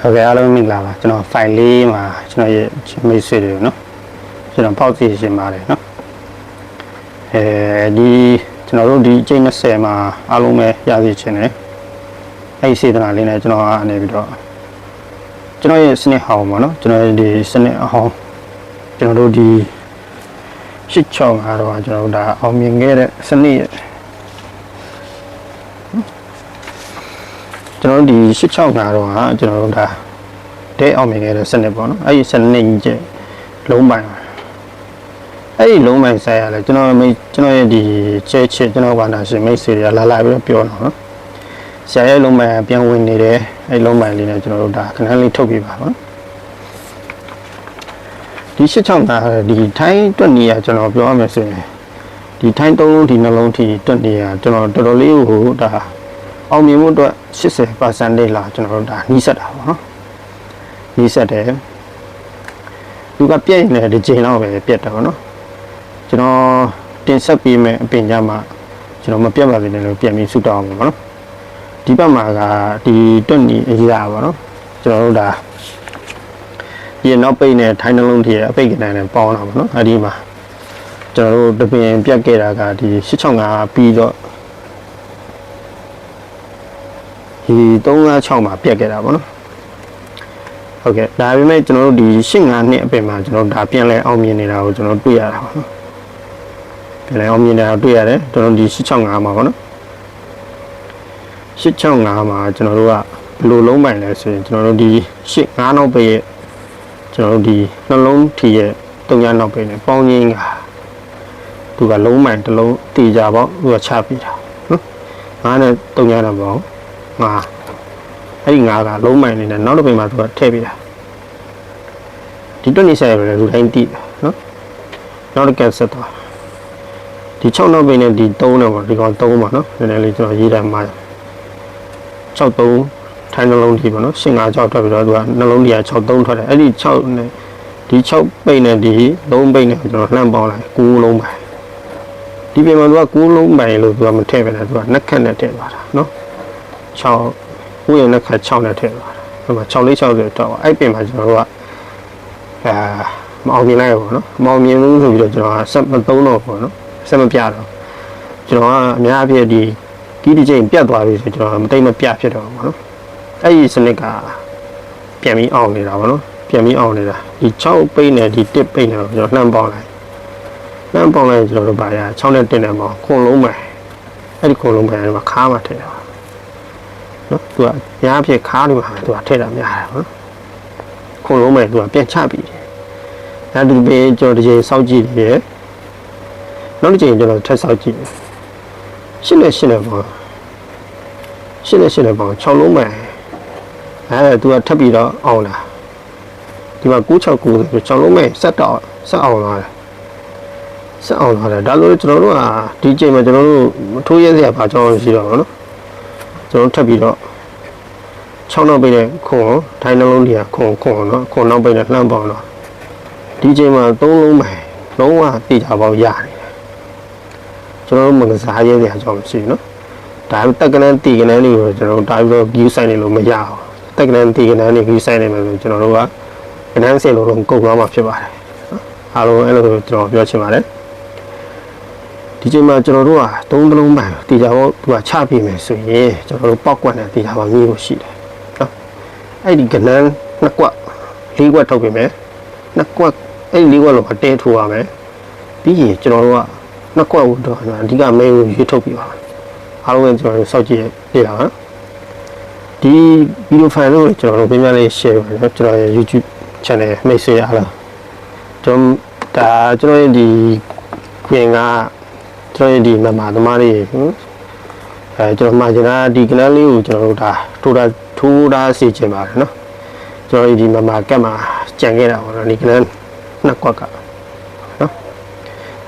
ဟုတ်ကဲ့အားလုံးမင်္ဂလာပါကျွန်တော် file လေးမှာကျွန်တော်ရဲ့မိတ်ဆွေတွေနော်ကျွန်တော်ပေါက်စီရှင်ပါတယ်နော်အဲဒီကျွန်တော်တို့ဒီအချိန်20မှာအားလုံးပဲရရှိခြင်းတယ်အဲ့ဒီစေတနာလေးနဲ့ကျွန်တော်ကနေပြီးတော့ကျွန်တော်ရဲ့စနစ်ဟောင်းပေါ့နော်ကျွန်တော်ရဲ့ဒီစနစ်ဟောင်းကျွန်တော်တို့ဒီရှစ်ချောင်းကတော့ကျွန်တော်တို့ဒါအောင်မြင်ခဲ့တဲ့စနစ်ရဲ့ ကျွန်တော်တို့ဒီ665တော့ဟာကျွန်တော်တို့ဒါတဲအောင်မြင်ခဲ့တဲ့စနစ်ပေါ့နော်အဲ့ဒီစနစ်ကြီးကျလုံးပိုင်ပါအဲ့ဒီလုံးပိုင်ဆိုင်ရလဲကျွန်တော်မိကျွန်တော်ရဲ့ဒီချဲချစ်ကျွန်တော်ဘာသာရှင်မိတ်ဆွေတွေကလာလာပြီးတော့ပြောတော့နော်ဆရာရဲ့လုံးပိုင်ပြန်ဝင်နေတယ်အဲ့လုံးပိုင်လေးနဲ့ကျွန်တော်တို့ဒါခဏလေးထုတ်ပြပါနော်ဒီ665ဒီထိုင်းတွက်နေရကျွန်တော်ပြောရမယ်ဆိုရင်ဒီထိုင်းသုံးလုံးဒီနှလုံးထိတွက်နေရကျွန်တော်တော်တော်လေးကိုဒါ အောင်မြင်မှုအတွက်80%လေးလာကျွန်တော်တို့ဒါနှီးဆက်တာပါနော်နှီးဆက်တယ်သူကပြည့်ရင်လည်းဒီချိန်တော့ပဲပြတ်တယ်ပေါ့နော်ကျွန်တော်တင်ဆက်ပေးမယ်အပင်ကြမှာကျွန်တော်မပြတ်ပါစေနဲ့လို့ပြန်ပြီးဆုတောင်းအောင်ပါနော်ဒီဘက်မှာကဒီတွက်နီအရာပါနော်ကျွန်တော်တို့ဒါဒီနောက်ပိတ်နဲ့ထိုင်းနှလုံးထည့်အပိတ်ကနေနဲ့ပေါင်းတာပါနော်အဲဒီမှာကျွန်တော်တို့တပင်ပြတ်ခဲ့တာကဒီ665ပြီးတော့ ဒီ356မှာပြတ်ခဲ့တာပေါ့နော်ဟုတ်ကဲ့ဒါပေမဲ့ကျွန်တော်တို့ဒီ85နှစ်အပင်မှာကျွန်တော်ဒါပြန်လဲအောင်မြင်နေတာကိုကျွန်တော်တွေ့ရတာပေါ့နော်ပြန်လဲအောင်မြင်နေတာတွေ့ရတယ်ကျွန်တော်ဒီ665မှာပေါ့နော်665မှာကျွန်တော်တို့ကဘယ်လိုလုံးပိုင်လဲဆိုရင်ကျွန်တော်တို့ဒီ85နောက်ပဲရဲ့ကျွန်တော်တို့ဒီနှလုံးထီရဲ့တုံညာနောက်ပဲနဲ့ပေါင်းရင်းကသူကလုံးပိုင်တစ်လုံးတည်ကြပေါ့သူကချပြီးတာနော်ငါးနဲ့တုံညာနဲ့ပေါ့ ငါအဲ့ဒီငါးကလုံးပိုင်နေနဲ့နောက်တစ်ပိန်မှာသူကထည့်ပြီးတာဒီတွက်နေဆိုင်ရယ်လူတိုင်းတည်တယ်နော်နောက်တစ်ကက်ဆက်သွားဒီ6နောက်ပိန်နဲ့ဒီ3နဲ့ပေါ့ဒီကောင်3ပါနော်နည်းနည်းလေးကျွန်တော်ရေးတယ်မှာ6 3ထိုင်းနှလုံးကြီးပေါ့နော်ရှင်း5 6ထွက်ပြီးတော့သူကနှလုံးကြီးက6 3ထွက်တယ်အဲ့ဒီ6နဲ့ဒီ6ပိတ်နဲ့ဒီ3ပိတ်နဲ့ကျွန်တော်လှမ်းပေါင်းလိုက်9လုံးပိုင်ဒီပြင်မှာသူက9လုံးပိုင်လို့သူကမထည့်ပဲနဲ့သူကနှက်ခတ်နဲ့ထည့်သွားတာနော် 6ကိုယ့်ရဲ့နှက်ခတ်6နဲ့ထည့်သွားတာဟိုမှာ6လေး6ဆိုတော့အဲ့ပြင်မှာကျွန်တော်တို့ကအာမအောင်မြင်လိုက်ဘူးနော်မအောင်မြင်ဘူးဆိုပြီးတော့ကျွန်တော်ကဆက်မသုံးတော့ဘူးနော်ဆက်မပြတော့ကျွန်တော်ကအများအပြည့်ဒီဒီဒီချိန်ပြတ်သွားပြီဆိုကျွန်တော်မတိတ်မပြဖြစ်တော့ဘူးနော်အဲ့ဒီစနစ်ကပြန်ပြီးအောင်နေတာဗောနော်ပြန်ပြီးအောင်နေတာဒီ6ပိတ်နဲ့ဒီ1ပိတ်နဲ့ကျွန်တော်နှမ်းပေါင်းလိုက်နှမ်းပေါင်းလိုက်ကျွန်တော်တို့ပါရ6နဲ့1နဲ့ပေါင်းခွန်လုံးပဲအဲ့ဒီခွန်လုံးပဲအဲ့မှာခါမှထည့်တာ နော်သူကများဖြစ်ခါလို့မှာသူကထည့်တာများတယ်ဗောနော်ခွန်လုံးပဲသူကပြန်ချပြီးတယ်နောက်တစ်ပိတ်ကျွန်တော်ဒီချိန်စောက်ကြည့်တယ်နောက်တစ်ချိန်ကျွန်တော်ထပ်စောက်ကြည့်တယ်ရှင်းနေရှင်းနေပေါ့ရှင်းနေရှင်းနေပေါ့6လုံးပဲအဲသူကထပ်ပြီးတော့အောင်လာဒီမှာ969ဆို6လုံးပဲဆက်တော့ဆက်အောင်လာတယ်ဆက်အောင်လာတယ်ဒါလို့ကျွန်တော်တို့ကဒီချိန်မှာကျွန်တော်တို့မထိုးရဲစရာဘာကြောင်းရှိတော့ဘူးနော် ကျွန်တော်ထပ်ပြီးတော့6နောက်ပိတ်တဲ့ခွန်ထိုင်းနှလုံးကြီးခွန်ခွန်နော်ခွန်နောက်ပိတ်တဲ့လှမ်းပေါင်းတော့ဒီချိန်မှာ3လုံးပဲလုံးဝတိကျပေါက်ရတယ်ကျွန်တော်တို့မကစားရဲစရာကြောင်းမရှိဘူးနော်ဒါပေမဲ့တက်ကနန်းတီကနန်းတွေကိုကျွန်တော်တို့တာပြီးတော့ view site နေလို့မရအောင်တက်ကနန်းတီကနန်းတွေ view site နေမှာဆိုကျွန်တော်တို့ကကနန်းစင်လို့တော့ကုန်သွားမှာဖြစ်ပါတယ်နော်အားလုံးအဲ့လိုဆိုကျွန်တော်ပြောချင်ပါတယ် ဒီချိန်မှာကျွန်တော်တို့ကသုံးသလုံးပန်တီကြတော့သူကချပြမယ်ဆိုရင်ကျွန်တော်တို့ပောက်ကွက်နဲ့တီကြပါမြည်လို့ရှိတယ်နော်အဲ့ဒီကနန်းနှစ်ကွက်လေးကွက်ထုတ်ပြမယ်နှစ်ကွက်အဲ့ဒီလေးကွက်လုံးအတဲထိုးရမယ်ပြီးရင်ကျွန်တော်တို့ကနှစ်ကွက်ကိုတော့အဓိကမဲကိုရွေးထုတ်ပြပါမယ်အားလုံးကကျွန်တော်တို့စောင့်ကြည့်ရတာပါဒီဗီဒီယိုဖိုင်လို့ကျွန်တော်တို့ပြန်ပြန်လေး share ပါနော်ကျွန်တော်ရဲ့ YouTube channel မိတ်ဆွေအားလုံးကျွန်တော်ဒါကျွန်တော်ရဲ့ဒီခွင်က ကျွန်တော်ဒီမမသမားလေးဟင်အဲကျွန်တော်မှကျွန်တော်ဒီကလန်းလေးကိုကျွန်တော်တို့ဒါထိုးတာထိုးတာစီချင်ပါတယ်နော်ကျွန်တော်ဒီမမကက်မှာကြံခဲ့တာပေါ့နော်ဒီကလန်းနှစ်ကွက်ကနော်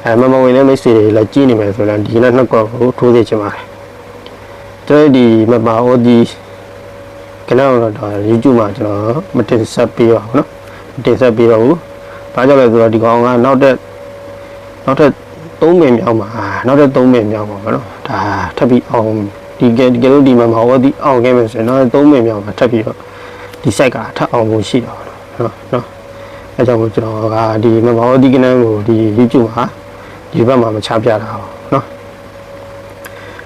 အဲမမဝင်တဲ့မိတ်ဆွေတွေလည်းကြီးနေမယ်ဆိုတော့ဒီကလန်းနှစ်ကွက်ကိုထိုးစီချင်ပါတယ်ကျွန်တော်ဒီမမဟောဒီကလန်းတော့ဒါ YouTube မှာကျွန်တော်မတင်ဆက်ပေးပါဘူးနော်မတင်ဆက်ပေးပါဘူးဘာကြောင့်လဲဆိုတော့ဒီကောင်ကနောက်တဲ့နောက်ထပ် 3ပင်မြောက်မှာနောက်ထပ်3ပင်မြောက်မှာပေါ့နော်။ဒါထပ်ပြီးအောင်ဒီကဒီကလို့ဒီမှာမဟုတ်ဒီအောင်ခဲ့မယ်ဆိုရင်နောက်3ပင်မြောက်မှာထပ်ပြီးတော့ဒီ site ကထပ်အောင်ဖို့ရှိတော့နော်နော်အဲကြောင့်မို့ကျွန်တော်ကဒီမမောဒီကနန်းကိုဒီ YouTube မှာဒီဘက်မှာမချပြတာဟုတ်နော်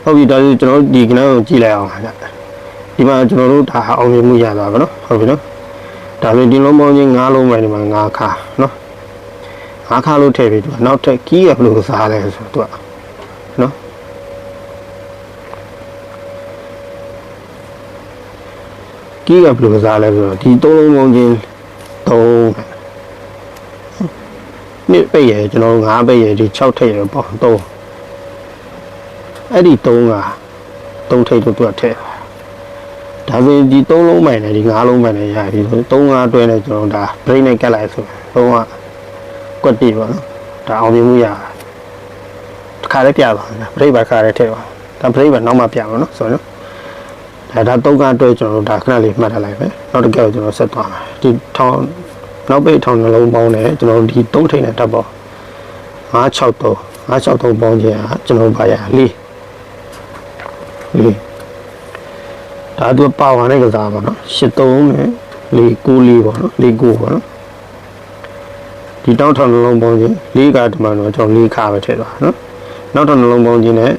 ဟုတ်ပြီဒါဆိုကျွန်တော်တို့ဒီကနန်းကိုကြည့်လိုက်အောင်ဗျဒီမှာကျွန်တော်တို့ဒါအောင်မြင်မှုရသွားပါနော်ဟုတ်ပြီနော်ဒါဆိုဒီလုံးပေါင်းချင်း၅လုံးပဲဒီမှာ၅ခါနော် ၅ခါလို့ထည့်ပြီးသူကနောက်ထပ်ကီးရဘယ်လိုစားလဲဆိုတော့သူကနော်ကီးကဘယ်လိုကစားလဲဆိုတော့ဒီသုံးလုံးလုံးချင်းသုံးနှစ်ပိတ်ရယ်ကျွန်တော်ငါးပိတ်ရယ်ဒီ6ထိပ်ရယ်ပေါ့သုံးအဲ့ဒီသုံးကသုံးထိပ်တို့သူကထည့်ဒါဆိုရင်ဒီသုံးလုံးမိုင်နဲ့ဒီငါးလုံးမိုင်နဲ့ရပြီဆိုသုံးငါးတွဲနဲ့ကျွန်တော်ဒါ brain နဲ့ကတ်လိုက်ဆိုသုံးက ကွက်တီပေါ့နော်ဒါအောင်မြင်မှုရတခါလေးပြပါမယ် brain ပါခါလေးထည့်ပါဒါ brain ပါနောက်မှပြပါနော်ဆိုတော့ဒါဒါသုံးကအတွက်ကျွန်တော်တို့ဒါခဏလေးမှတ်ထားလိုက်ပဲနောက်တစ်ကဲကိုကျွန်တော်ဆက်သွားမယ်ဒီထောင်နောက်ပိတ်ထောင်နှလုံးပေါင်းတယ်ကျွန်တော်တို့ဒီသုံးထိန်နဲ့တက်ပေါ့963 963ပေါင်းခြင်းဟာကျွန်တော်တို့ပါရလေးလေးဒါသူပါဝါနဲ့ကစားပါနော်83နဲ့494ပေါ့နော်49ပေါ့နော် ဒီတောင်းထောင်နှလုံးပေါင်းခြင်းလေးကဒီမှာတော့ကျွန်တော်လေးခါပဲထည့်သွားနော်နောက်ထောင်နှလုံးပေါင်းခြင်းနဲ့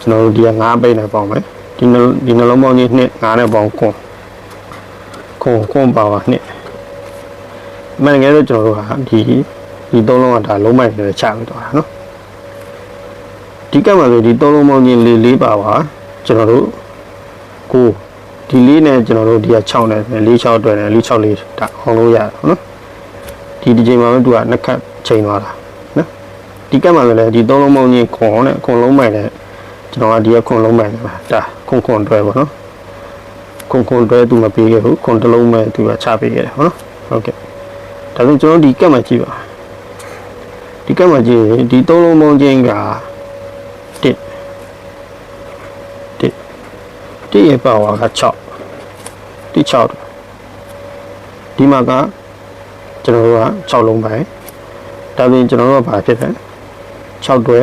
ကျွန်တော်တို့ဒီက9ပိတ်နဲ့ပေါင်းမယ်ဒီနှလုံးဒီနှလုံးပေါင်းကြီးနှစ်ငါးနဲ့ပေါင်းခွန်ခွန်ခွန်ပါပါနှစ်အမှန်တကယ်တော့ကျွန်တော်တို့ဟာဒီဒီသုံးလုံးကဒါလုံးမိုက်နဲ့ချပြီးတော့တာနော်ဒီကပ်မှာဆိုဒီသုံးလုံးပေါင်းကြီးလေးလေးပါပါကျွန်တော်တို့ကိုဒီလေးနဲ့ကျွန်တော်တို့ဒီက6နဲ့4 6တွဲနဲ့4 6လေးဒါအောင်လို့ရတယ်နော် ဒီဒီချိန်မှာတော့သူကနှစ်ခတ်ချိန်သွားတာနော်ဒီကပ်မှာဆိုလည်းဒီသုံးလုံးပေါင်းကြီးခွန်နဲ့ခွန်လုံးမိုက်နဲ့ကျွန်တော်ကဒီကခွန်လုံးမယ်ပါဒါခွန်ခွန်တွဲပေါ့နော်ခွန်ခွန်တွဲသူမပေးခဲ့ဘူးခွန်တစ်လုံးမဲ့သူကချပေးခဲ့တယ်ဟုတ်နော်ဟုတ်ကဲ့ဒါဆိုကျွန်တော်ဒီကက်မှာကြည့်ပါဒီကက်မှာကြည့်ရင်ဒီသုံးလုံးပေါင်းချင်းက1 1 1ရဲ့ပါဝါက6 1 6ဒီမှာက ကျွန်တော်တို့က6လုံးပဲဒါဆိုရင်ကျွန်တော်တို့ကဘာဖြစ်လဲ6တွဲ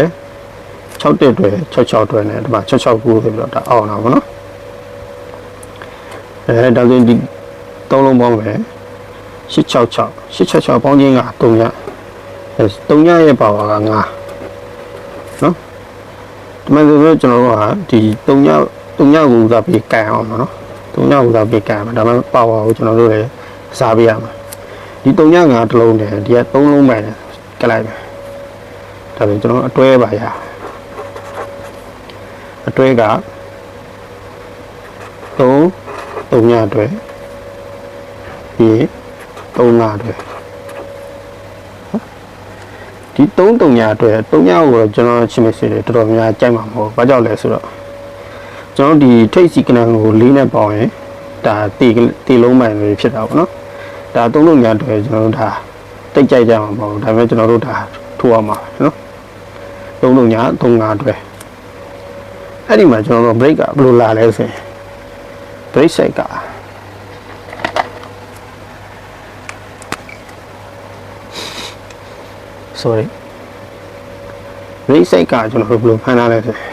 6တက်တွဲ66တွဲနဲ့ဒီမှာ66ကိုဆိုပြီးတော့ဒါအောင်တာပေါ့နော်အဲဒါဆိုရင်ဒီသုံးလုံးပေါင်းပဲ866 866ပေါင်းချင်းက3ညအဲ3ညရဲ့ပါဝါက9နော်ဒီမှာဆိုတော့ကျွန်တော်တို့ကဒီ3ည3ညကိုဥစားပြီးကန်အောင်ပါနော်3ညဥစားပြီးကန်မှာဒါမှပါဝါကိုကျွန်တော်တို့လည်းစားပေးရမှာ ဒီ3ညကတစ်လုံးတည်းဒီက3လုံးပဲကလိုက်မယ်ဒါဆိုကျွန်တော်အတွဲပါရအတွဲက3 3ညအတွဲပြီး3ညအတွဲဒီ3 3ညအတွဲ3ညကိုတော့ကျွန်တော်ချင်းမစီတယ်တော်တော်များကြိုက်မှာမဟုတ်ဘာကြောင့်လဲဆိုတော့ကျွန်တော်ဒီထိတ်စီကနန်ကိုလေးနဲ့ပေါင်းရင်ဒါတီတီလုံးမှန်တွေဖြစ်တာပေါ့နော် ဒါ3လုံးညအတွဲကျွန်တော်တို့ဒါတိတ်ကြိုက်ကြမှာမဟုတ်ဒါပေမဲ့ကျွန်တော်တို့ဒါထိုးရမှာနော်3လုံးည3ညအတွဲအဲ့ဒီမှာကျွန်တော်တို့ break ကဘယ်လိုလာလဲဆိုရင် break set က sorry break set ကကျွန်တော်တို့ဘယ်လိုဖမ်းထားလဲဆိုရင်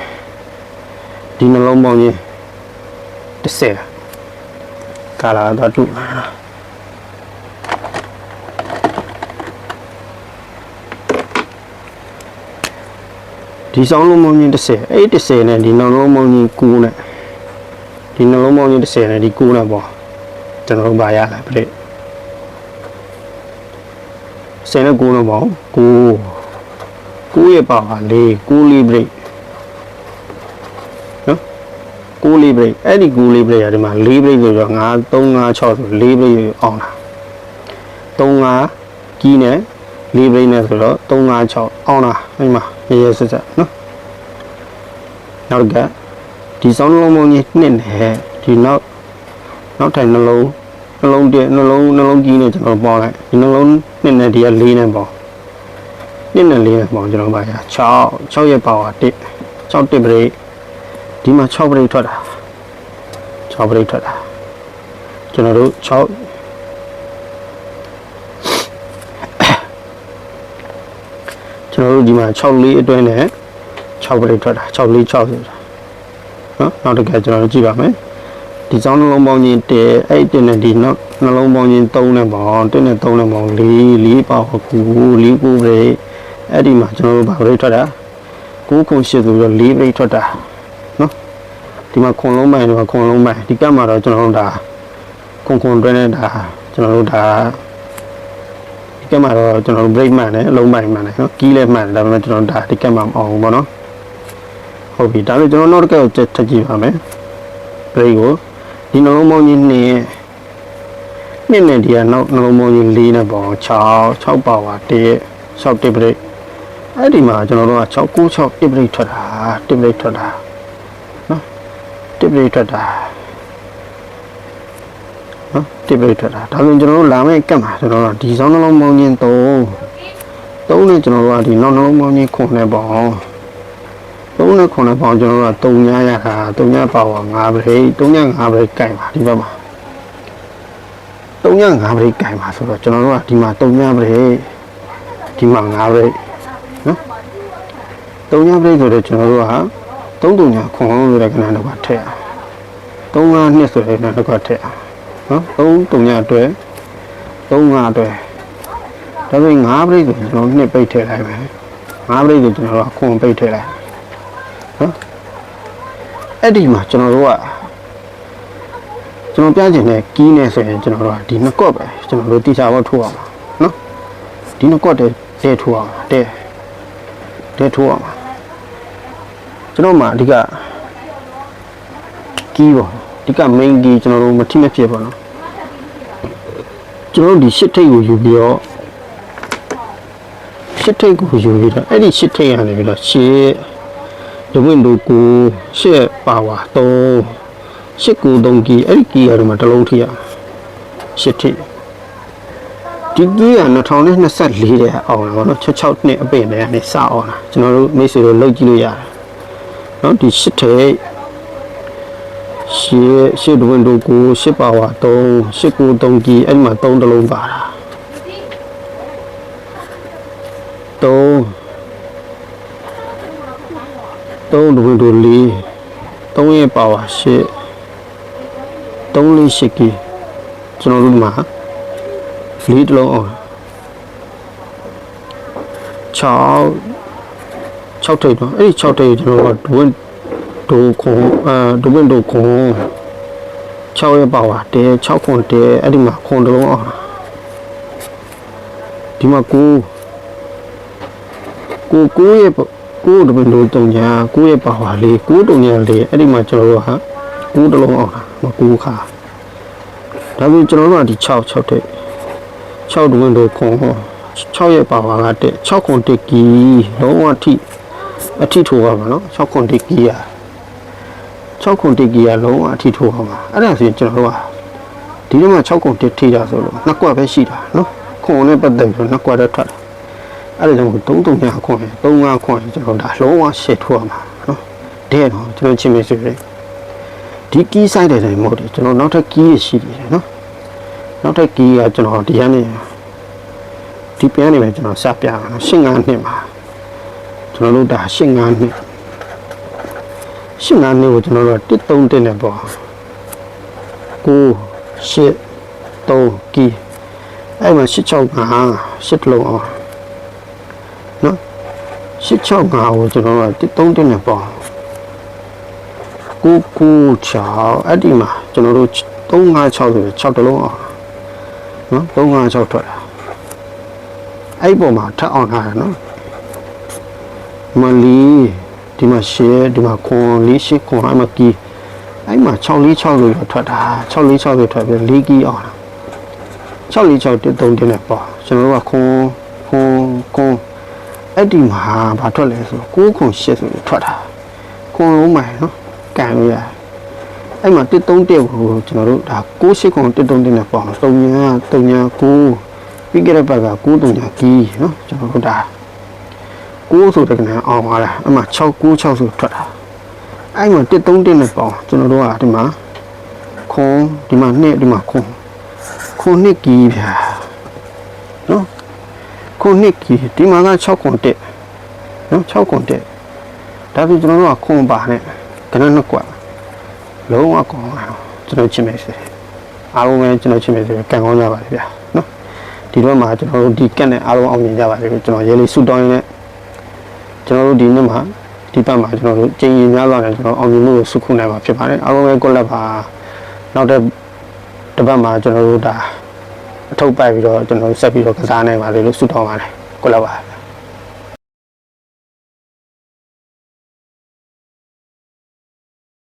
ဒီနှလုံးပေါင်းချင်း30ကာလာတော့တူ ဒီစောင်းလုံးပေါင်းချင်း30အဲ့ဒီ30နဲ့ဒီနှလုံးပေါင်းချင်း9နဲ့ဒီနှလုံးပေါင်းချင်း30နဲ့ဒီ9နဲ့ပေါ့ကျွန်တော်တို့ပါရလာပြည့်10နဲ့9နဲ့ပေါ့9 9ရဲ့ပါပါ4 9လေးပြည့်နော်9လေးပြည့်အဲ့ဒီ9လေးပြည့်ရတယ်မှာ4ပြည့်ဆိုတော့5 3 5 6ဆို4ပြည့်အောင်တာ3 5ကြီးနဲ့4ပြည့်နဲ့ဆိုတော့3 5 6အောင်တာအဲ့မှာ ရရဆက်ဆက်နော်နောက်ကဒီစောင်းလုံးမုံကြီးနှစ်နဲ့ဒီနောက်နောက်ထိုင်နှလုံးနှလုံးတည်းနှလုံးနှလုံးကြီးနဲ့ကျွန်တော်ပေါင်းလိုက်ဒီနှလုံးနှစ်နဲ့ဒီက၄နဲ့ပေါင်းနှစ်နဲ့၄နဲ့ပေါင်းကျွန်တော်ပါရ6 6ရဲ့ပါဝါ1 6တစ်ပရိဒီမှာ6ပရိထွက်တာ6ပရိထွက်တာကျွန်တော်တို့6 ကျွန်တော်တို့ဒီမှာ6လေးအတွင်းနဲ့6ပရိထွက်တာ6လေး6ဆိုတာနော်နောက်တစ်ခါကျွန်တော်တို့ကြည့်ပါမယ်ဒီစောင်းနှလုံးပေါင်းချင်းတဲအဲ့တင်နဲ့ဒီနောက်နှလုံးပေါင်းချင်း3နဲ့ပေါင်း1နဲ့3နဲ့ပေါင်း4 4ပါကူ4ကူပဲအဲ့ဒီမှာကျွန်တော်တို့ဘာလို့ထွက်တာ9ခု8ဆိုပြီးတော့4ပြိတ်ထွက်တာနော်ဒီမှာခွန်လုံးမိုင်ဒီမှာခွန်လုံးမိုင်ဒီကတ်မှာတော့ကျွန်တော်တို့ဒါခွန်ခွန်တွဲနေတာကျွန်တော်တို့ဒါ ဒီကတ်မှာတော့ကျွန်တော်တို့ break မှန်တယ်အလုံးမိုင်မှန်တယ်နော်ကီးလည်းမှန်တယ်ဒါပေမဲ့ကျွန်တော်ဒါဒီကတ်မှာမအောင်ဘူးပေါ့နော်ဟုတ်ပြီဒါဆိုကျွန်တော်နောက်တစ်ကတ်ကိုထပ်ကြည့်ပါမယ် break ကိုဒီနှလုံးပေါင်းကြီးနှစ်နှစ်နဲ့ဒီကနောက်နှလုံးပေါင်းကြီး၄နဲ့ပေါင်း6 6ပါဝါ1 6 tip break အဲ့ဒီမှာကျွန်တော်တို့က6 9 6 tip break ထွက်တာ tip break ထွက်တာနော် tip break ထွက်တာ နော် tip break ထွက်တာဒါဆိုရင်ကျွန်တော်တို့လာမယ့်ကတ်မှာကျွန်တော်တို့ကဒီစောင်းနှလုံးပေါင်းကြီး3 3နဲ့ကျွန်တော်တို့ကဒီနောက်နှလုံးပေါင်းကြီး9နဲ့ပေါင်း3နဲ့9နဲ့ပေါင်းကျွန်တော်တို့က3ညရတာ3ညပါဝါ5 break 3ည5 break ကြိုက်ပါဒီဘက်မှာ3ည5 break ကြိုက်ပါဆိုတော့ကျွန်တော်တို့ကဒီမှာ3ည break ဒီမှာ5 break နော်3ည break ဆိုတော့ကျွန်တော်တို့က3တုံညာခွန်ဆိုတဲ့ကဏ္ဍတော့ထည့်အောင်3 5နှစ်ဆိုတဲ့ကဏ္ဍတော့ထည့်အောင် နော်3တုံညာအတွက်3 5အတွက်ဒါဆိုရင်5 break ဆိုကျွန်တော်နှစ်ပိတ်ထည့်လိုက်မယ်5 break ဆိုကျွန်တော်တို့ကခွန်ပိတ်ထည့်လိုက်နော်အဲ့ဒီမှာကျွန်တော်တို့ကကျွန်တော်ပြချင်တဲ့ကီးနဲ့ဆိုရင်ကျွန်တော်တို့ကဒီနှစ်ကွက်ပဲကျွန်တော်တို့တိကျဘောထိုးအောင်နော်ဒီနှစ်ကွက်တည်းတဲထိုးအောင်တဲတဲထိုးအောင်ကျွန်တော်မှအဓိကကီးပေါ့အဓိက main key ကျွန်တော်တို့မထိမဖြစ်ပါတော့ ကျွန်တော်တို့ဒီရှစ်ထိပ်ကိုယူပြီးတော့ရှစ်ထိပ်ကိုယူပြီးတော့အဲ့ဒီရှစ်ထိပ်ကနေပြီးတော့ရှစ်ဒဝင်းတို့ကိုရှစ်ပါဝါ3ရှစ်ကို3ကီအဲ့ဒီကီရတော့မှတစ်လုံးထိရရှစ်ထိပ်ဒီကီးက2024တဲ့အောင်လာပါတော့66နှစ်အပင်တွေကနေစအောင်လာကျွန်တော်တို့မိတ်ဆွေတို့လောက်ကြည့်လို့ရတယ်နော်ဒီရှစ်ထိပ် ရှစ်ရှစ်ဒဝင်းတို့ကိုရှစ်ပါဝါ3ရှစ်ကို3ကီအဲ့ဒီမှာ3တလုံးပါတာ3 3ဒဝင်းတို့4 3ရဲ့ပါဝါ8 3လေး8ကီကျွန်တော်တို့မှာ4တလုံးအောင်6 6ထိပ်တော့အဲ့ဒီ6ထိပ်ကျွန်တော်တို့ကဒဝင်း ဒိုခွန်အာဒဝင်းဒိုခွန်6ရဲ့ပါဝါတဲ6ခွန်တဲအဲ့ဒီမှာခွန်တလုံးအောင်ဒီမှာ9ကို9ရဲ့ကိုဒဝင်းဒိုတုံညာ9ရဲ့ပါဝါလေး9တုံညာလေးအဲ့ဒီမှာကျွန်တော်တို့ဟာ9တလုံးအောင်တာမ9ခါဒါပြင်ကျွန်တော်တို့ကဒီ6 6ထိပ်6ဒဝင်းဒိုခွန်6ရဲ့ပါဝါကတဲ့6ခွန်တစ်ကီလုံးဝအထိအထိထိုးပါမှာနော်6ခွန်တစ်ကီอ่ะ 6ခွန်တစ်ကီอ่ะလုံးဝအထိထိုးပါမှာအဲ့ဒါဆိုရင်ကျွန်တော်တို့ကဒီနေ့မှာ6ခွန်တစ်ထိတာဆိုလို့နှစ်ကွက်ပဲရှိတာနော်ခွန်နဲ့ပတ်သက်ပြီးတော့နှစ်ကွက်တော့ထွက်တာအဲ့ဒါကြောင့်3 3ညာခွန်3 5ခွန်ကျွန်တော်ဒါလုံးဝရှေ့ထိုးပါမှာနော်တဲ့နော်ကျွန်တော်ချင်းမေဆိုရယ်ဒီကီးဆိုင်တယ်တယ်မဟုတ်တယ်ကျွန်တော်နောက်ထပ်ကီးရရှိတယ်နော်နောက်ထပ်ကီးကကျွန်တော်ဒီကနေဒီပြန်နေမယ်ကျွန်တော်စပြအောင်ရှင်းငါးနှစ်မှာကျွန်တော်တို့ဒါရှင်းငါးနှစ် ရှင်းငါးနှစ်ကိုကျွန်တော်တို့တစ်သုံးတင်နေပေါ့ကိုရှစ်သုံးကီအဲ့မှာရှစ်ချောက်ငါရှစ်လုံးအောင်နော်ရှစ်ချောက်ငါကိုကျွန်တော်တို့တစ်သုံးတင်နေပေါ့ကိုကိုချောက်အဲ့ဒီမှာကျွန်တော်တို့356ဆို6တလုံးအောင်နော်356ထွက်တာအဲ့ပေါ်မှာထပ်အောင်ထားတာနော်မလီ ဒီမှာ share ဒီမှာခွန်လေးရှိခွန်အမကီအဲ့မှာ646လို့ထွက်တာ646လို့ထွက်ပြီး4ကီအောင်လား646တင်3တင်နဲ့ပေါ့ကျွန်တော်တို့ကခွန်ခွန်ခွန်အဲ့ဒီမှာဘာထွက်လဲဆိုတော့9ခွန်8ဆိုလို့ထွက်တာခွန်လုံးမှန်နော်ကန်လို့ရအဲ့မှာ131ကိုကျွန်တော်တို့ဒါ68ခွန်131တင်နဲ့ပေါ့3ညာ3ညာ9ပြီးကြတဲ့ဘက်က9 3ညာကီနော်ကျွန်တော်တို့ဒါ 6ဆိုတဲ့ကနေအောင်လာတာအဲ့မှာ6 9 6ဆိုထွက်တာအဲ့မှာ1 3 1နဲ့ပေါင်းကျွန်တော်တို့ကဒီမှာခွန်ဒီမှာနှစ်ဒီမှာခွန်ခွန်နှစ်ကြီးဗျာနော်ခွန်နှစ်ကြီးဒီမှာက6ခွန်တက်နော်6ခွန်တက်ဒါပြီးကျွန်တော်တို့ကခွန်ပါနဲ့ကနနှစ်ကွာလုံးဝကောင်းအောင်ကျွန်တော်ချင်းမိတ်ဆွေအားလုံးပဲကျွန်တော်ချင်းမိတ်ဆွေကံကောင်းကြပါလေဗျာနော်ဒီတော့မှကျွန်တော်တို့ဒီကက်နဲ့အားလုံးအောင်မြင်ကြပါစေကျွန်တော်ရေလေးဆူတောင်းရင်းနဲ့ ကျွန်တော်တို့ဒီနေ့မှာဒီပတ်မှာကျွန်တော်တို့ကြင်ရင်များစွာနဲ့ကျွန်တော်အောင်မြင်မှုကိုစုခုနိုင်မှာဖြစ်ပါတယ်အားလုံးပဲကိုလက်ပါနောက်တဲ့တစ်ပတ်မှာကျွန်တော်တို့ဒါအထုပ်ပိုက်ပြီးတော့ကျွန်တော်တို့ဆက်ပြီးတော့ကစားနိုင်ပါလေလို့ဆုတောင်းပါတယ်ကိုလက်ပါ